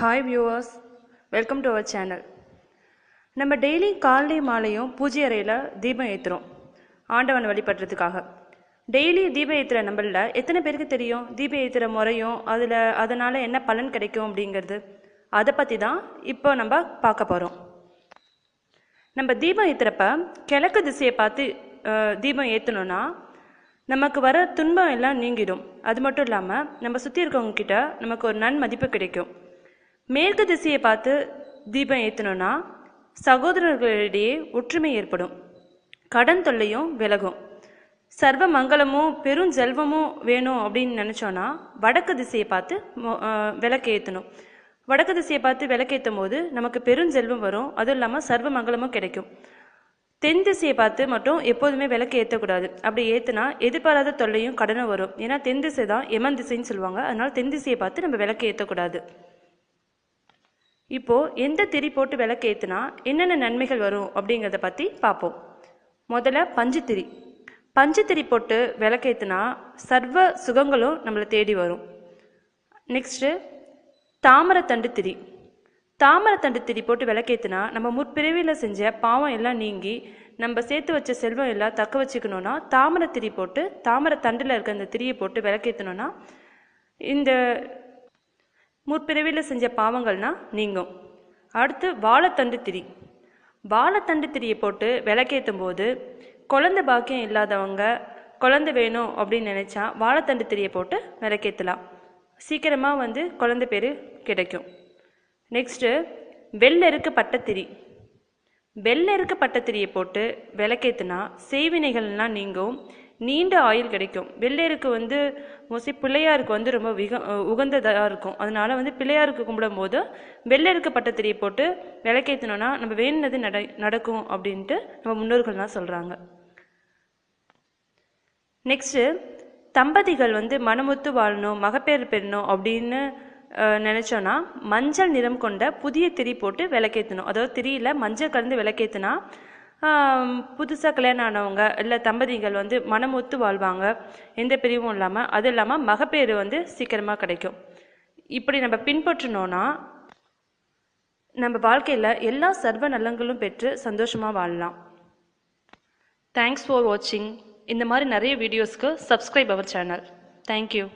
Hi viewers welcome to our channel நம்ம daily காலை மாலையும் பூஜை அறையில் தீபம் ஏற்றுறோம் ஆண்டவனை வழிபடுறதுக்காக. டெய்லி தீபம் ஏற்றுற நம்மளில் எத்தனை பேருக்கு தெரியும்? தீபம் ஏற்றுற முறையும் அதில் அதனால் என்ன பலன் கிடைக்கும் அப்படிங்கிறது? அதை பற்றி தான் இப்போ நம்ம பார்க்க போகிறோம் நம்ம தீபம் ஏற்றுறப்ப கிழக்கு திசையை பார்த்து தீபம் ஏற்றணும்னா நமக்கு வர துன்பம் எல்லாம் நீங்கிடும். அது மட்டும் இல்லாமல் நம்ம சுற்றி இருக்கவங்க கிட்ட நமக்கு ஒரு நன்மதிப்பு கிடைக்கும். மேற்கு திசையை பார்த்து தீபம் ஏற்றணும்னா சகோதரர்களிடையே ஒற்றுமை ஏற்படும். கடன் தொல்லையும் விலகும். சர்வ மங்களமும் பெரும் செல்வமும் வேணும் அப்படின்னு நினச்சோன்னா வடக்கு திசையை பார்த்து விளக்கு ஏற்றணும் வடக்கு திசையை பார்த்து விளக்கேற்றும் போது நமக்கு பெரும் செல்வம் வரும். அதுவும் இல்லாமல் சர்வ மங்களமும் கிடைக்கும். தென் திசையை பார்த்து மட்டும் எப்போதுமே விளக்கு ஏற்றக்கூடாது அப்படி ஏற்றுனா எதிர்பாராத தொல்லையும் கடனும் வரும். ஏன்னா தென் திசை தான் எமன் திசைன்னு சொல்லுவாங்க. அதனால் தென் திசையை பார்த்து நம்ம விளக்கு ஏற்றக்கூடாது இப்போது எந்த திரி போட்டு விளக்கு என்னென்ன நன்மைகள் வரும் அப்படிங்கிறத பற்றி பார்ப்போம் முதல்ல பஞ்சுத்திரி. பஞ்சுத்திரி போட்டு விளக்கேற்றுனா சர்வ சுகங்களும் நம்மளை தேடி வரும். நெக்ஸ்ட்டு தாமரத்தண்டு திரி. தாமரத்தண்டு திரி போட்டு விளக்கேற்றுனா நம்ம முற்பிறவியில் செஞ்ச பாவம் எல்லாம் நீங்கி நம்ம சேர்த்து வச்ச செல்வம் எல்லாம் தக்க வச்சுக்கணும்னா தாமரத்திரி போட்டு தாமரத்தண்டில் இருக்க அந்த திரியை போட்டு விளக்கேற்றணுன்னா இந்த முற்பிறவியில் செஞ்ச பாவங்கள்னா நீங்கும். அடுத்து வாழைத்தண்டு திரி. வாழைத்தண்டு திரியை போட்டு விளக்கேற்றும் போது குழந்தை பாக்கியம் இல்லாதவங்க குழந்தை வேணும் அப்படின்னு நினச்சா வாழைத்தண்டு திரியை போட்டு விளக்கேற்றலாம் சீக்கிரமாக வந்து குழந்தை பேர் கிடைக்கும். நெக்ஸ்ட்டு வெள்ளெருக்கு பட்டத்திரி வெள்ளெருக்கு பட்டத்திரியை போட்டு விளக்கேற்றுனா செய்வினைகள்லாம் நீங்கும். நீண்ட ஆயுள் கிடைக்கும். வெள்ளையருக்கு வந்து மோஸ்ட்லி பிள்ளையாருக்கு வந்து ரொம்ப விக உகந்ததாக இருக்கும். அதனால வந்து பிள்ளையாருக்கு கும்பிடும் போது வெள்ளையருக்கு பட்டத்திரியை போட்டு விளக்கேற்றினோன்னா நம்ம வேணுனது நட நடக்கும் அப்படின்ட்டு நம்ம முன்னோர்கள்லாம் சொல்கிறாங்க நெக்ஸ்ட்டு தம்பதிகள் வந்து மனமுத்து வாழணும் மகப்பேறு பெறணும் அப்படின்னு நினச்சோன்னா மஞ்சள் நிறம் கொண்ட புதிய திரி போட்டு விளக்கேற்றணும் அதாவது திரியில் மஞ்சள் கலந்து விளக்கேற்றினா புதுசாக கல்யாணம் ஆனவங்க இல்லை தம்பதிகள் வந்து மனமுத்து வாழ்வாங்க. எந்த பிரிவும் இல்லாமல் அது இல்லாமல் மகப்பேறு வந்து சீக்கிரமாக கிடைக்கும். இப்படி நம்ம பின்பற்றினோன்னா நம்ம வாழ்க்கையில் எல்லா சர்வ நலங்களும் பெற்று சந்தோஷமாக வாழலாம். தேங்க்ஸ் ஃபார் வாட்சிங் இந்த மாதிரி நிறைய வீடியோஸ்க்கு சப்ஸ்கிரைப் அவர் சேனல் தேங்க்யூ